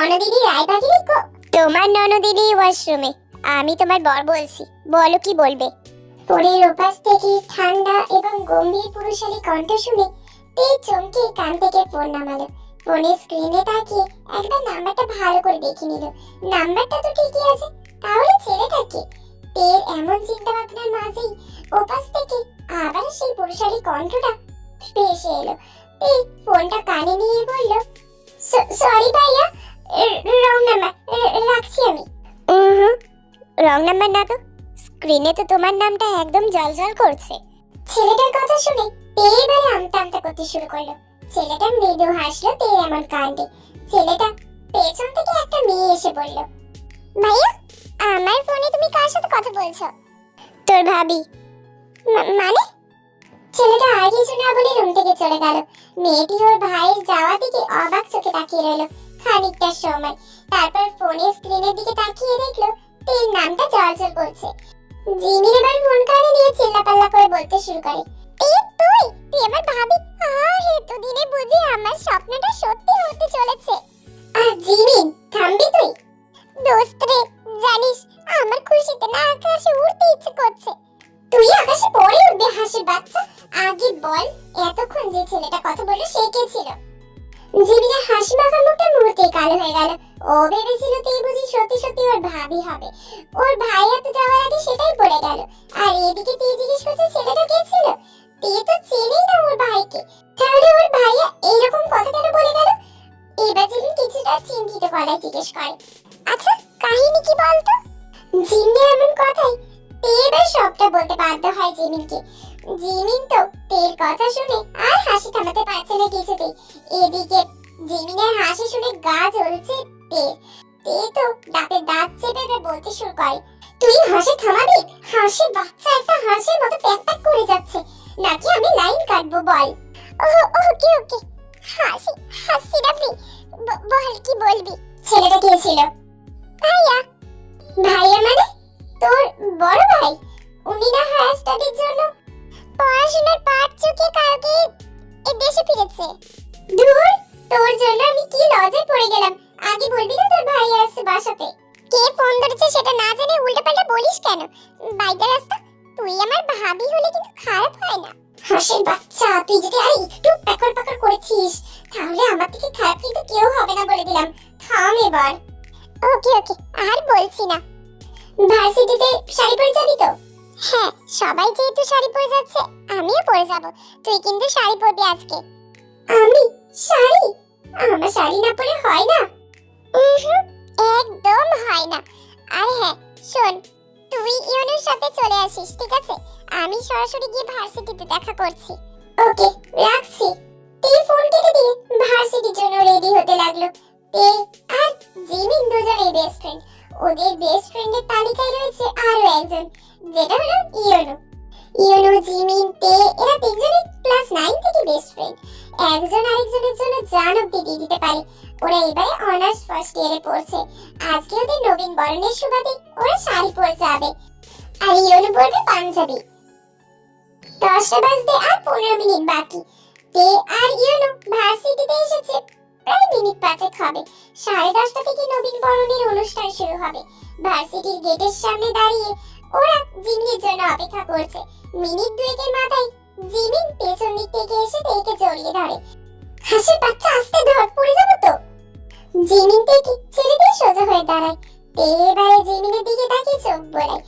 ননদিনী রায়বাগিনী কো? তোমার ননদিনী ওয়াশরুমে। আমি তোমার বর বলছি। বলো কি বলবে? ফোনের ওপাশ থেকে ঠান্ডা এবং গম্ভীর পুরুষালী কণ্ঠ শুনে তে চমকে কান থেকে ফোন নামালো। ফোনের স্ক্রিনে তাকিয়ে একবার নাম্বারটা ভালো করে দেখে নিল। নাম্বারটা তো ঠিকই আছে তাহলে ছেলেটা কে তের এমন চিন্তা ভাবনার মাঝেই ওপাশ থেকে আবার সেই পুরুষালী কণ্ঠটা ভেসে এলো। এই ফোনটা কানে নিয়ে বলল সরি ভাইয়া রং নাম্বার রাখছি আমি। রং নাম্বার না তো? স্ক্রিনে তো তোমার নামটা একদম জলজল করছে। ছেলেটার কথা শুনে তে এবারে আমতা আমতা করতে শুরু করল। ছেলেটা মৃদু হাসলো তে এমন কাণ্ডে। ছেলেটা পেছন থেকে একটা মেয়ে এসে বলল ভাইয়া আমার ফোনে তুমি কার সাথে কথা বলছো? তোর ভাবি। মানে? ছেলেটা আর কিছু না বলে রুম থেকে চলে গেল। মেয়েটি ওর ভাইয়ের যাওয়া দিকে অবাক চোখে তাকিয়ে রইল। খানিকটা সময়। তারপর ফোনের স্ক্রিনের দিকে তাকিয়ে দেখল তের নামটা জলজল করছে। জিমির এবার ফোন কানে নিয়ে চিল্লাপাল্লা করে বলতে শুরু করে, এই তুই তুই আমার ভাবি? আহ এতদিনে বুঝি আমার স্বপ্নটা সত্যি হতে চলেছে। আর জিমিন থামবি তুই? দোস্ত রে, জানিস আমার খুশিতে না আকাশে উড়তে ইচ্ছে করছে। তুই আকাশে পরে উঠবে, হাসির বাচ্চা। আগে বল, এতক্ষণ যে ছেলেটা কথা বলল, সে কে ছিল? জিমিনা হাসি মাখা মুখটা মুহূর্তে কালো হয়ে গেল। ও ভেবেছিল তুই বুঝি সত্যি সত্যি ওর ভাবি হবে। ওর ভাই এত যাওয়ার আগে সেটাই পড়ে গেল। আর এদিকে তুই জিজ্ঞেস করছে ছেলেটা কে ছিল? তুই তো চেনেই না ওর ভাইকে। তাহলে ওর ভাইয়া এইরকম কথা কেন বলে গেল? এবার যেদিন কিছুটা চিন্তিত গলায় জিজ্ঞেস করে। বল, কি বলবি? ছেলেটা কে ছিল? ভাইয়া। ভাইয়া মানে? তোর বড় ভাই? উনি না হায়ার স্টাডির জন্য পড়াশোনার পাঠ চুকে কালকে এ দেশে ফিরেছে। দূর তোর জন্য আমি কি লজ্জায় পড়ে গেলাম। আগে বলবি না তোর ভাই আসছে বাসাতে? কে ফোন ধরেছে সেটা না জেনে উল্টোপাল্টা বলিস কেন? বাইদা রাস্তা? তুই আমার ভাবি হলে কিন্তু খারাপ হয় না। হাসির বাচ্চা তুই যদি আর একটু প্যাকর প্যাকর করেছিস তাহলে আমার থেকে খারাপ কিন্তু কেউ হবে না বলে দিলাম। থাম এবার। ওকে ওকে আর বলছি না। ভার্সিটিতে শাড়ি পরে যাবি তো? হ্যাঁ সবাই যেহেতু শাড়ি পরে যাচ্ছে আমিও পরে যাব। তুই কিন্তু শাড়ি পরবি আজকে। আমি? শাড়ি? আমার শাড়ি না পরে হয় না? উহুম, একদম হয় না। আর হ্যাঁ শোন তুই ইয়নুর সাথে চলে আসিস ঠিক আছে? আমি সরাসরি গিয়ে ভার্সিটিতে দেখা করছি। ওকে, রাখছি। তুই ফোন কেটে দিয়ে ভার্সিটির জন্য রেডি হতে লাগল। তে আর জিমিন দুজনেই বেস্ট ফ্রেন্ড ওদের বেস্ট ফ্রেন্ডের তালিকায় রয়েছে আরও একজন, যেটা হলো ইয়োনো। ইয়োনো জিমিন তে, এরা তিনজনই ক্লাস নাইন থেকে বেস্ট ফ্রেন্ড একজন আরেকজনের জন্য জান অব্দি দিয়ে দিতে পারে। ওরা এবারে অনার্স ফার্স্ট ইয়ারে পড়ছে। আজকে ওদের নবীন বরণের সুবাদে ওরা শাড়ি পরে যাবে। আর ইয়োনো পরবে পাঞ্জাবি। দশটা বাজতে আর পনেরো মিনিট বাকি। তে আর ইয়োনো ভার্সিটিতে এসেছে। প্রায় মিনিট পাঁচেক হবে। সাড়ে দশটা থেকে নবীন বরণের অনুষ্ঠান শুরু হবে। ভার্সিটির গেটের সামনে দাঁড়িয়ে ওরা জিমিনের জন্য অপেক্ষা করছে। মিনিট দুয়েকের মাথায় জিমিন পেছন দিক থেকে এসে তেকে জড়িয়ে ধরে। হাসির বাচ্চা আসতে ধর, পড়ে যাব তো। জিমিন থেকে ছেড়ে দিয়ে সোজা হয়ে দাঁড়ায়। তে এবারে জিমিনের দিকে তাকিয়ে চোখ বোলায়।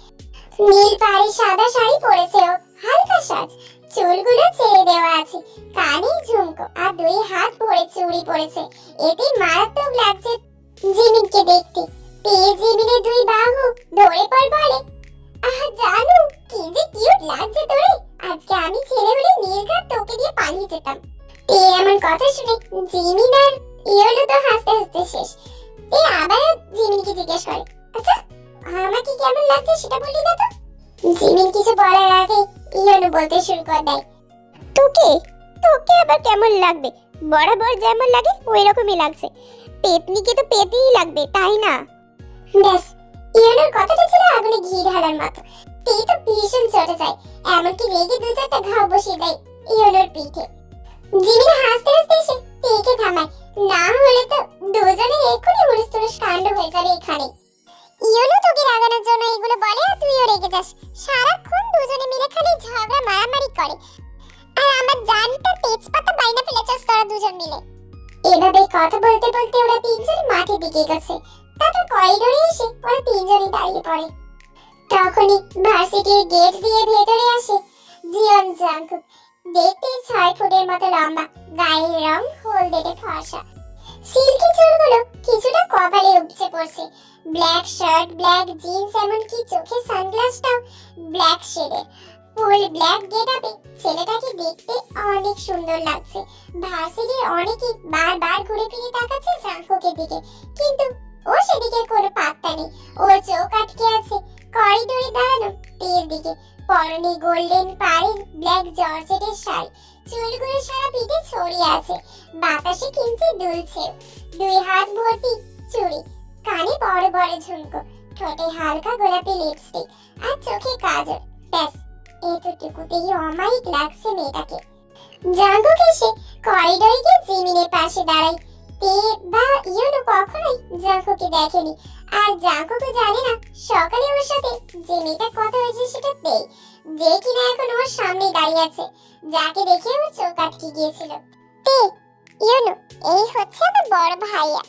নীল পাড়ে সাদা শাড়ি পরেছে ও। হালকা সাজ। চুলগুলো ছেড়ে দেওয়া আছে। কানে ঝুমকো। আর দুই হাত ভরে চুড়ি পড়েছে এতে মারাত্মক লাগছে জিমিনকে দেখতে। পেয়ে জিমিনের দুই বাহু ধরে পর বলে। আহ, জানু, কি যে কিউট লাগছে তোরে। আজকে আমি ছেলে হলে নীলঘাট তোকে দিয়ে পালিয়ে যেতাম। তে এমন কথা শুনে জিমিন আর ইয়োলো তো হাসতে হাসতে শেষ। তে আবার জিমিনকে জিজ্ঞেস করে। আচ্ছা আমাকে কেমন লাগছে সেটা বলি না তো? জিমিন কিছু বলার আগে ইয়োলো বলতে শুরু করে দেয়, তোকে তোকে আবার কেমন লাগবে? বরাবর যেমন লাগে ওই রকমই লাগছে। পেতনিকে তো পেতেই লাগবে, তাই না? ব্যাস কথাটা ছিল আগুনে ঘি ঢালার মতো। তে তো ভীষণ চটে যায়, এমনকি রেগে দু চারটা ঘাও বসিয়ে দেয় ইয়ানোর পিঠে। জিমিন হাসতে হাসতে এসে তেকে থামায়, না হলে তো দুজনে এক্ষুনি হুড়স এইখানে ইয়োনো তোকে রাগানোর জন্য এগুলো বলে আর তুইও রেগে যাস। সারাক্ষণ দুজনে মিলে খালি ঝগড়া মারামারি করে। আর আমার জানটা তেজপাতা বাইনা ফেলেছস তোরা দুজন মিলে। এভাবে কথা বলতে বলতে ওরা তিনজন মাঠের দিকে এগোচ্ছে। তারপর করিডোরে এসে ওরা তিনজনই দাঁড়িয়ে পড়ে। তখনই ভার্সিটির গেট দিয়ে ভেতরে আসে জিয়ন জাংকুক দেখতে ছয় ফুটের মতো লম্বা, গায়ের রং হলদেটে ফর্সা। সিল্কি চুলগুলো কিছুটা কপালে উপচে পড়ছে। ব্ল্যাক শার্ট ব্ল্যাক জিন্স এমনকি চোখে সানগ্লাসটাও ব্ল্যাক শেডের ফুল ব্ল্যাক গেটআপে ছেলেটাকে দেখতে অনেক সুন্দর লাগছে। ভার্সিটির অনেকেই বারবার ঘুরে ফিরে তাকাচ্ছে জাংকুকের দিকে। কিন্তু ও সেদিকে কোনো পাত্তা নেই। ওর চোখ আটকে আছে করিডোরে দাঁড়ানো তের দিকে। পরনে গোল্ডেন পাড়ের ব্ল্যাক জর্জেটের শাড়ি। চুলগুলো সারা পিঠে ছড়িয়ে আছে। বাতাসে কিঞ্চিত দুলছে। দুই হাত ভর্তি চুড়ি। কানে বড় বড় ঝুমকো, ঠোঁটে হালকা গোলাপি লিপস্টিক আর চোখে কাজল। ব্যাস, এতটুকুতেই অমায়িক লাগছে মেয়েটাকে। জাঙ্গুক এসে করিডোরে গিয়ে জিমিনের পাশে দাঁড়ায় তে বা ইউনো কখনোই জাঙ্কুকে দেখেনি। আর জাঙ্কুকও জানে না সকালে ওর সাথে যে মেয়েটা কথা হয়েছে সেটা তে যে কিনা এখন ওর সামনে দাঁড়িয়ে আছে, যাকে দেখে ওর চোখ আটকে গিয়েছিল। তে ইউনো এই হচ্ছে আমার বড় ভাইয়া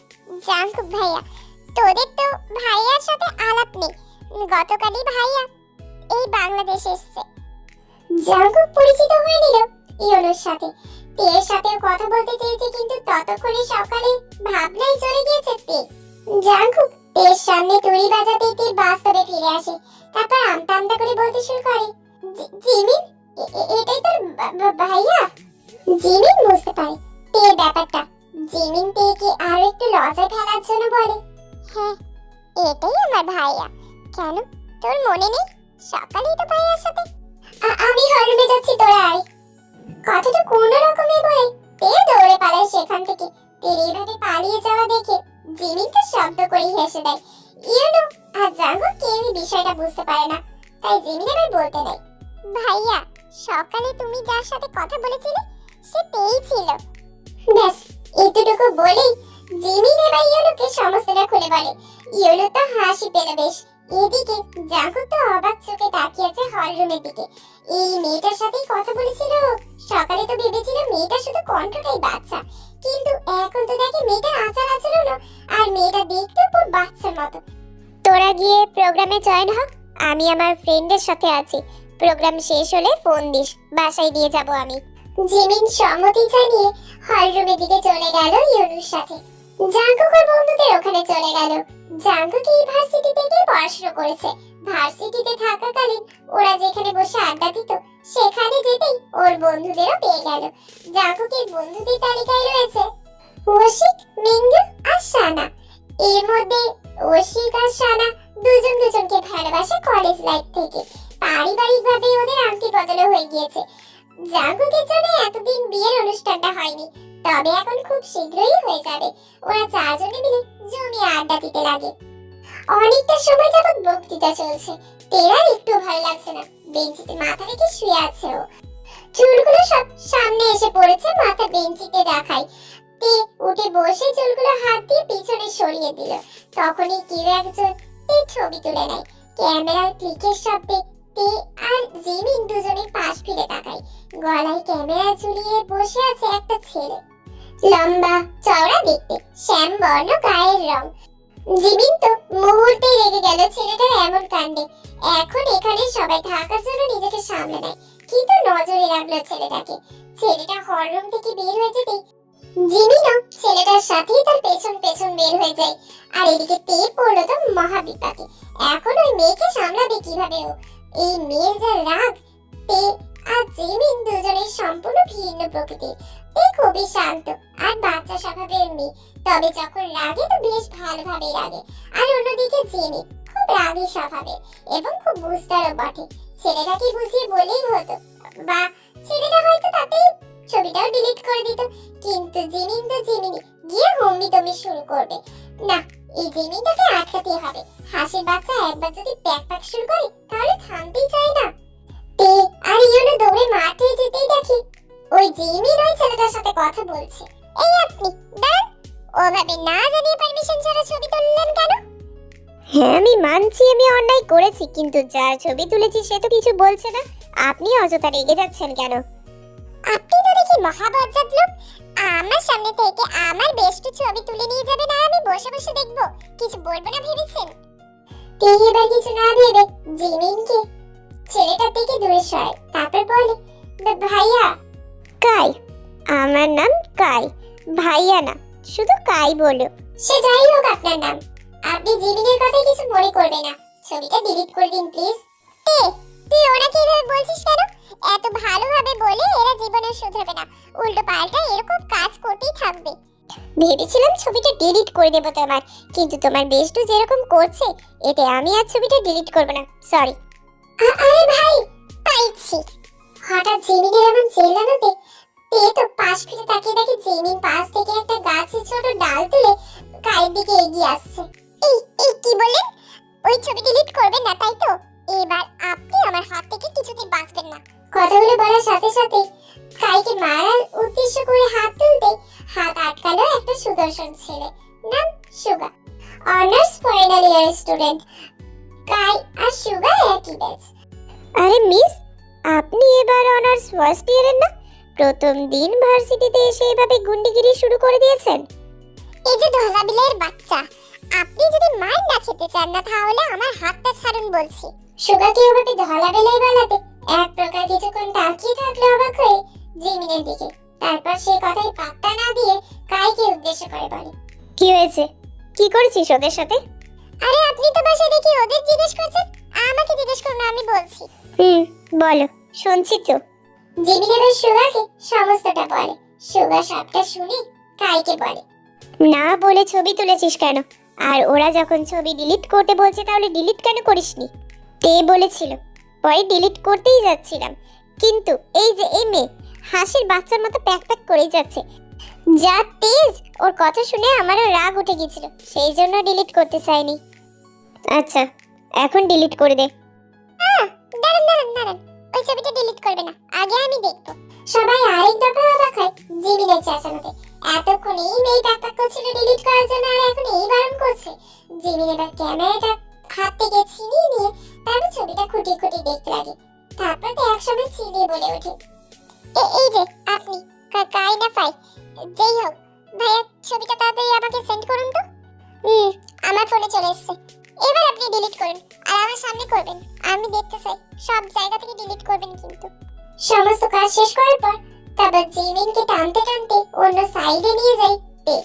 জাঙ্কুক ভাইয়া। তোদের তো ভাইয়ার সাথে আলাপ নেই। গতকালই ভাইয়া এই বাংলাদেশে এসেছে। জাঙ্কুক পরিচিত হয়ে নিল ইয়োনোর সাথে। তের সাথে কথা বলতে চেয়েছে, কিন্তু ততক্ষণে সকালে শব্দ করে হেসে দেয়। ইউনো আর জাঙ্গো কেউই বিষয়টা বুঝতে পারে না, তাই জিমিন এবার বলতে নেই ভাইয়া, সকালে তুমি যার সাথে কথা বলেছিলে, সে তেই ছিল। ব্যাস, এতটুকু বলেই জিমিন এবার ইউনোকে সমস্তটা খুলে বলে। ইউনো তো হাসি পেল বেশ। এদিকে জাঙ্গো তো অবাক চোখে তাকিয়ে আছে হল রুমের দিকে। এই মেয়েটার সাথেই কথা বলেছিল? সকালে তো ভেবেছিল মেয়েটা শুধু কণ্ঠটাই বাচ্চা। কিন্তু এখন তো দেখে মেয়েটার আচার আচরণও, আর মেয়েটা দেখতে পুরো বাচ্চার মতো। তোরা গিয়ে প্রোগ্রামে জয়েন হ, আমি আমার ফ্রেন্ডের সাথে আছি। প্রোগ্রাম শেষ হলে ফোন দিস, বাসায় দিয়ে যাব আমি। জিমিন সম্মতি জানিয়ে হল রুমের দিকে চলে গেল ইউনুর সাথে। জাঙ্কুকের বন্ধুদের ওখানে চলে গেল। জাঙ্কুক ইউনিভার্সিটি থেকে পড়াশোনা করেছে? ভার্সিটিতে থাকাকালীন ওরা যেখানে বসে আড্ডা দিত, সেখানে যেতেই ওর বন্ধুদেরও পেয়ে গেল। জাঙ্কুকের বন্ধুদের তালিকায় রয়েছে ওশিক মিঙ্গু আর সানা। এর মধ্যে ওশিক আর সানা দুজন দুজনকে ভালোবাসে কলেজ লাইফ থেকে। পারিবারিকভাবে ওদের আংটি বদলে হয়ে গিয়েছে। জাঙ্কুকের জন্য এতদিন বিয়ের অনুষ্ঠানটা হয়নি, তবে এখন খুব শীঘ্রই হয়ে যাবে। ওরা চারজনে মিলে জমিয়ে আড্ডা দিতে লাগে। অনেকটা সময় যাবত বক্তৃতা চলছে। তেরার একটু ভালো লাগছে না। বেঞ্চিতে মাথা রেখে শুয়ে আছে ও। চুলগুলো সব সামনে এসে পড়েছে, মাথা বেঞ্চিতে রাখাই। তে উঠে বসে চুলগুলো হাত দিয়ে পিছনে সরিয়ে দিল। তখনই কেউ একজন তে ছবি তুলে নেয়। ক্যামেরার ক্লিকের শব্দে তে আর জিমিন দুজনে পাশ ফিরে তাকায়। গলায় ক্যামেরা ঝুলিয়ে বসে আছে একটা ছেলে। লম্বা, চওড়া দেখতে। শ্যাম বর্ণ গায়ের রং। জিমিন তো মুহূর্তে রেগে গেল ছেলেটার এমন কাণ্ডে। এখন এখানে সবাই থাকার জন্য নিজেকে সামলে নেয়। কিন্তু নজরে রাখল ছেলেটাকে। ছেলেটা হলরুম থেকে বের হয়ে যেতেই জিমিনও ছেলেটার সাথেই তার পেছন পেছন বের হয়ে যায়। আর এদিকে তে পড়ল তো মহাবিপাকে। এখন ওই মেয়েকে সামলাবে কীভাবে ও? এই মেয়ের যা রাগ তে আর জিমিন দুজনের সম্পূর্ণ ভিন্ন প্রকৃতির। তে খুবই শান্ত আর বাচ্চা স্বভাবের মেয়ে। তবে যখন রাগে তো বেশ ভালোভাবে রাগে। আর অন্যদিকে জিমি খুব রাগী স্বভাবের এবং খুব বুঝতারও বটে। ছেলেটাকে বুঝিয়ে বলেই হতো, বা, ছেলেটা হয়তো তাতেই ছবিটাও ডিলিট করে দিত। কিন্তু জিমিন তো জিমিনি, গিয়ে হম্বি তমি শুরু করবে। না, এই জিমিনটাকে আটকাতে হবে। হাসির বাচ্চা একবার যদি প্যাক প্যাক শুরু করে, তাহলে থামতেই চায় না। তে, আর ইউনো দৌড়ে মাঠে যেতেই দেখি। ওই জিমিন ওই ছেলেটার সাথে কথা বলছে। এই আপনি দাঁড়ান। ওভাবে না জানিয়ে পারমিশন ছাড়া ছবি তুললেন কেন? হ্যাঁ আমি মানছি আমি অন্যায় করেছি কিন্তু যার ছবি তুলেছি সে তো কিছু বলছে না। আপনি অযথা রেগে যাচ্ছেন কেন? আপনি তো দেখি মহাবজ্জাত লোক। আমার সামনে থেকে আমার বেস্ট ছবি তুলে নিয়ে যাবেন আর আমি বসে বসে দেখব। কিছু বলব না ভেবেছেন? তুই এবার কিছু না ভেবে জিমিনকে ছেলেটার থেকে দূরে সরায় তারপর বলে ভাইয়া কাই? আমার নাম কাই। ভাইয়া না শুধু কাই বলো। সে যাই হোক আপনার নাম। আপনি জিমিনের কথাই কিছু মনে করবে না। ছবিটা ডিলিট করে দিন প্লিজ এ তুই ওনাকে এভাবে বলছিস কেন? এত ভালোভাবে বলে এরা জীবনে শুধরাবে না। উল্টো পাল্টা এরকম কাজ করতেই থাকবে। ভেবেছিলাম ছবিটা ডিলিট করে দেবো তোমার কিন্তু তোমার বেস্টু যেরকম করছে এতে আমি আর ছবিটা ডিলিট করব না। সরি আরে ভাই পাইছি। হঠাৎ জিমিনের এমন চেল্লানোতে তো পাশ ফিরে তাকিয়ে দেখে জিমিন পাশ থেকে একটা গাছের ছোট ডাল তুলে কায়ের দিকে এগিয়ে আসছে। এই এই কি বললেন? ওই ছবি ডিলিট করবেন না, তাই তো? এবার আপনি আমার হাত থেকে কিছুতেই বাঁচবেন না। কথাগুলো বলার সাথে সাথে কাইকে মারার উদ্দেশ্য করে হাত তুলতে হাত আটকালো একটা সুদর্শন ছেলে। নাম Suga. Honours final year student Kai আর সুগা একই ব্যাচ আরে মিস আপনি এবার অনার্স ফার্স্ট ইয়ারের না? প্রথম দিন ভার্সিটিতে এসে এভাবে গুন্ডিগিরি শুরু করে দিয়েছেন। এই যে ধলাবিলের বাচ্চা আপনি যদি মার না খেতে চান না তাহলে আমার হাতটা ছাড়ুন বলছি। সুগাকে ওভাবে ধলাবেলায় বেলাতে এক প্রকার কিছুক্ষণ তাকিয়ে থাকল অবাক হয়ে জিমিনের দিকে। তারপর সে কথাই পাত্তা না দিয়ে কাইকে উদ্দেশ্য করে বলে কি হয়েছে? কি করেছিস ওদের সাথে? আরে আপনি তো বাসায় দেখি ওদের জিজ্ঞেস করছেন আমাকে জিজ্ঞেস করুন আমি বলছি। হুম বলো শুনছি তো। জিমিন এবার সুগাকে সমস্তটা বলে সুগা সবটা শুনে কাইকে বলে না বলে ছবি তুলেছিস কেন? আর ওরা যখন ছবি ডিলিট করতে বলছে, তাহলে ডিলিট কেন করিসনি? তে বলেছিল, পরে ডিলিট করতেই যাচ্ছিলাম। কিন্তু এই যে এই মেয়ে, হাসির বাচ্চার মতো প্যাক প্যাক করেই যাচ্ছে। যা তেজ, ওর কথা শুনে আমারও রাগ উঠে গেছিল সেই জন্য ডিলিট করতে চাইনি। আচ্ছা এখন ডিলিট করে দে। দাঁড়ান দাঁড়ান দাঁড়ান। ওই ছবিটা ডিলিট করবে না। আগে আমি দেখব। সবাই আরেক দফা অবাক হয় জিমিনের চেঁচানোতে এতক্ষণ এই মেয়ে প্যাক করছিল ডিলিট করার জন্য আর এখন এই বারণ করছে। জিমিন এবার ক্যামেরাটা হাত থেকে ছিনিয়ে নিয়ে তারপর ছবিটা খুঁটিয়ে খুঁটি দেখতে লাগে। তারপর তো একসময় চিলিয়ে বলে ওঠে। "এ- এই যে আপনি কাই না পাই যেই হোক ভাইয়া ছবিটা তাড়াতাড়ি আমাকে সেন্ড করুন তো। হুম। আমার ফোনে চলে এসেছে। এবার আপনি ডিলিট করুন, আর আমার সামনে করবেন। আমি দেখতে চাই, সব জায়গা থেকে ডিলিট করবেন কিন্তু। সমস্ত কাজ শেষ করার পর, তারপর জিমিনকে টানতে টানতে অন্য সাইডে নিয়ে যাই। পে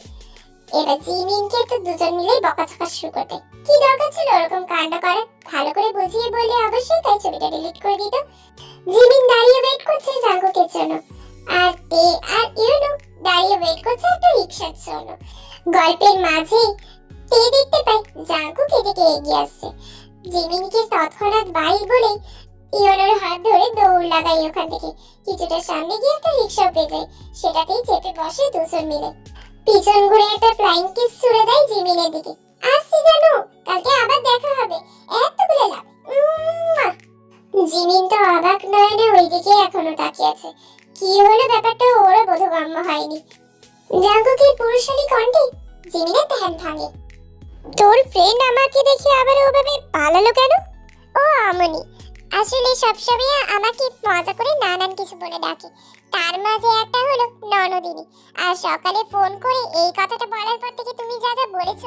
এবার জিমিনকে তো দুজন মিলে বকাঝকা শুরু করতে কি দরকার ছিল ওরকম কাণ্ড করে? ভালো করে বুঝিয়ে বললে অবশ্যই তাই ছবিটা ডিলিট করে দিত। জিমিন দাঁড়িয়ে ওয়েট করছে জাঙ্কুকের জন্য। আর তে আর ইউনু দাঁড়িয়ে ওয়েট করছে একটা রিক্সার জন্য। গল্পের মাঝে তে দেখতে পাই। জাঙ্কুক এদিকে এগিয়ে আসছে। জিমিনকে তৎক্ষণাৎ বাই বলে ইয়নোর হাত ধরে দৌড় লাগাই ওখান থেকে। কিছুটা সামনে গিয়ে একটা রিক্সা পেয়ে যায়। সেটাতেই চেপে বসে দুজন মিলে। পিছন ঘুরে একটা ফ্লাইং কিস ছুড়ে দেয় জিমিনের দিকে। আসছি জানো, কালকে আবার দেখা হবে। এতগুলো লাভ। জিমিন তো অবাক নয়নে ওইদিকে এখনও তাকিয়ে আছে। কি হলো ব্যাপারটা? ওরও বোধগম্য হয়নি। জাঙ্কুকের পুরুষালী কণ্ঠে জিমিনের ধ্যান ভাঙে। তোর ফ্রেন্ড আমাকে দেখে আবার ওভাবে পালালো কেন? ও আমনি আসলে সবসময় আমাকে মজা করে নানান কিছু বলে ডাকে। তার মাঝে একটা হলো ননদিনী। আর সকালে ফোন করে এই কথাটা বলার পর থেকে তুমি যা যা বলেছ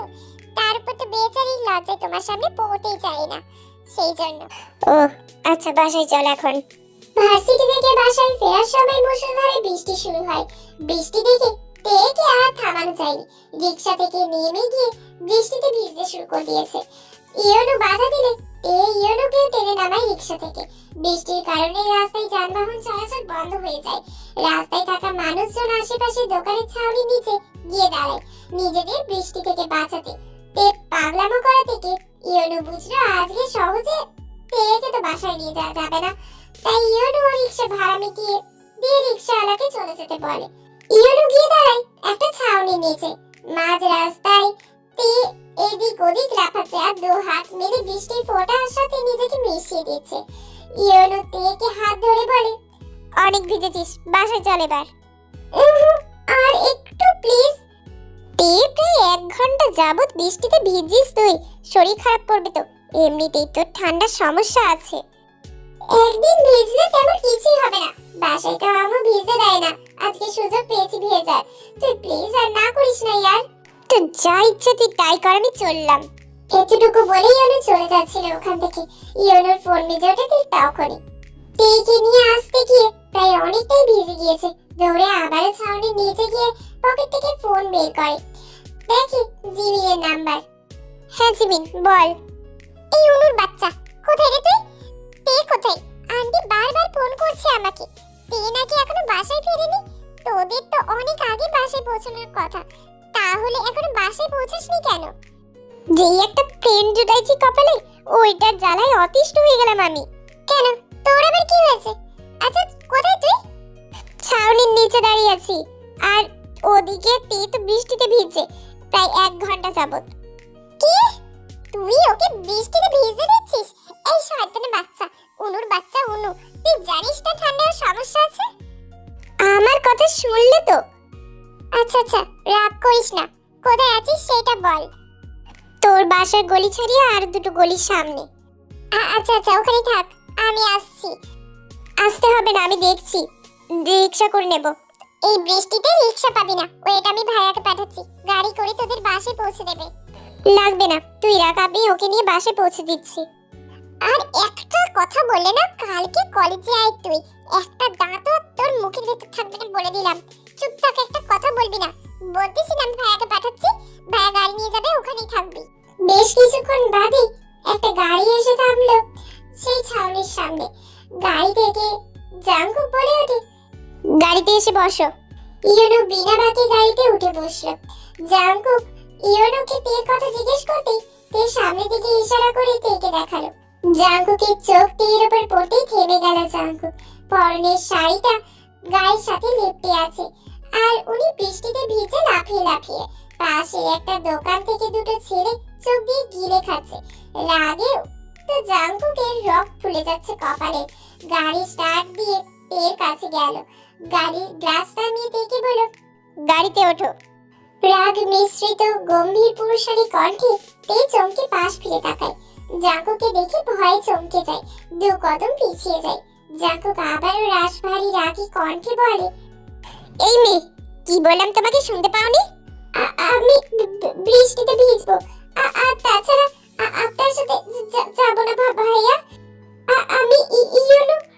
তার উপর তো বেচারি লজ্জায় তোমার সামনে পড়তেই চাই না। সেই জন্য। ও আচ্ছা বাসায় চল এখন। ভার্সিটি থেকে বাসায় ফেরার সময় মুষলধারে বৃষ্টি শুরু হয়। বৃষ্টি দেখে তেকে আর থামানো যায়নি। রিক্সা থেকে নেমে গিয়ে বৃষ্টিতে ভিজতে শুরু করে দিয়েছে। ইয়নো বাধা দিলে তে ইয়নোকেও টেনে নামায় রিক্সা থেকে। বৃষ্টির কারণে রাস্তায় যানবাহন চলাচল বন্ধ হয়ে যায়। রাস্তায় থাকা মানুষজন আশেপাশে দোকানের ছাউনি নিচে গিয়ে দাঁড়ায়। নিজেদের বৃষ্টি থেকে বাঁচাতে। তে পাগলামো করা থেকে ইয়নো বুঝলো আজকে সহজে তেকে তো বাসায় নিয়ে যাওয়া যাবে না। তাই ইয়নো রিক্সা ভাড়া মিটিয়ে দিয়ে রিক্সাওয়ালাকে চলে যেতে বলে। ইয়নো গিয়ে দাঁড়ায়, একটা ছাউনি নিচে। মাঝ রাস্তায় তে এদিক ওদিক লাফাচ্ছে আর দু হাত মেরে বৃষ্টির ফোঁটার সাথে নিজেকে মিশিয়ে দিচ্ছে। ইয়নো তেকে হাত ধরে বলে, অনেক ভিজেছিস, বাসায় চল এবার। আর একটু প্লিজ তে প্রায় এক ঘণ্টা যাবত বৃষ্টিতে ভিজিস তুই, শরীর খারাপ করবে তো, এমনিতেই তোর ঠান্ডার সমস্যা আছে। একদিন ভিজলে তেমন কিছুই হবে না? বাসায় তো আমও ভিজতে দেয় না। আজকে সুযোগ পেয়েছি ভেজার। তুই প্লিজ আর না করিস না ইয়ার। তো যা ইচ্ছে তুই তাই কর, আমি চললাম। এতটুকু বলেই ইয়নো চলে যাচ্ছিল ওখান থেকে। ইয়নোর ফোন বেজে ওঠে ঠিক তখনই। তেইকে নিয়ে আসতে গিয়ে প্রায় অনেকটাই ভিজে গিয়েছে। দৌড়ে আবারও ছাউনির নিচে গিয়ে পকেট থেকে ফোন বের করে। দেখি জিমিনের নাম্বার হ্যাঁ জিমিন, বল। এই অনুর বাচ্চা, কোথায় রে তুই? তে কোথায়? আন্টি বারবার ফোন করছে আমাকে। তে নাকি এখনও বাসায় ফেরেনি? তোদের তো অনেক আগে বাসায় পৌঁছানোর কথা। তাহলে এখনও বাসায় পৌঁছাসনি কেন? যেই একটা ফ্রেন্ড জুটাইছি কপালে, ওইটার জ্বালায় অতিষ্ঠ হয়ে গেলাম আমি। কেন? তোর আবার কি হয়েছে? আচ্ছা কোথায় তুই? ছাউনির নিচে দাঁড়িয়ে আছি। আর ওদিকে তে বৃষ্টিতে ভিজছে। প্রায় এক ঘণ্টা যাবত কি? তুই ওকে বৃষ্টিতে ভিজতে দিচ্ছিস? এই শয়তানের বাচ্চা। অনুর বাচ্চা অনু তুই জানিস না ঠান্ডার সমস্যা আছে? আমার কথা শুনলে তো? আচ্ছা আচ্ছা রাগ করিস না, কোথায় আছিস সেটা বল। তোর বাসার গলি ছাড়িয়ে আর দুটো গলির সামনে। আচ্ছা আচ্ছা ওখানে থাক, আমি আসছি। আসতে হবে না, আমি দেখছি। রিক্সা করে নেব। এই বৃষ্টিতে রিক্সা পাবি না ওইটা আমি ভাইয়াকে পাঠাচ্ছি। গাড়ি করে তোদের বাসে পৌঁছে দেবে। লাগবে না, তুই রাখ আমি ওকে নিয়ে বাসে পৌঁছে দিচ্ছি। আর একটা কথা বললে না, কালকে কলেজে আয় তুই। একটা দাঁতও তোর মুখের ভেতর থাকবে না বলে দিলাম। চুপচাপ একটা কথা বলবি না। বলতেছিলাম ভাইয়াকে পাঠাচ্ছি। ভাইয়া গাড়ি নিয়ে যাবে, ওখানেই থাকবি। বেশ কিছুক্ষণ বাদে একটা গাড়ি এসে থামলো সেই ছাউনির সামনে। গাড়ি থেকে জাঙ্কুক বলে ওঠে, গাড়িতে এসে বসো। ইয়োনো বিনা বাকি গাড়িতে উঠে বসল। জাঙ্কুক ইয়োনোকে তের কথা জিজ্ঞেস করতেই তে সামনের দিকে ইশারা করে তেকে দেখাল। জাঙ্কুকের চোখ তের উপর পড়তেই থেমে গেল জাঙ্কুক পরনের শাড়িটা গায়ের সাথে লেপটে আছে আর উনি বৃষ্টিতে ভিজে লাফিয়ে লাফিয়ে পাশে একটা দোকান থেকে দুটো ছেলে চোখ দিয়ে গিলে খাচ্ছে রাগে তো জাঙ্কুকের রক ফুলে যাচ্ছে কপালে। গাড়ি স্টার্ট দিয়ে তের কাছে গেল। গাড়ির গ্লাস নামিয়ে দেখে বলো গাড়িতে ওঠো। রাগ মিশ্রিত গম্ভীর পুরুষালী কণ্ঠে তে চমকে পাশ ফিরে তাকায়। জাঙ্কুকে দেখে ভয়ে চমকে যায়। দু কদম পিছিয়ে যায়। জাঙ্কুক আবারও রাসভারী রাগি কণ্ঠে বলে, এই মেয়ে, কি বললাম তোমাকে শুনতে পাওনি? আমি বৃষ্টিতে ভিজবো। আর তাছাড়া আপনার সাথে যাব না ভাইয়া। আমি ই- ইয়োনো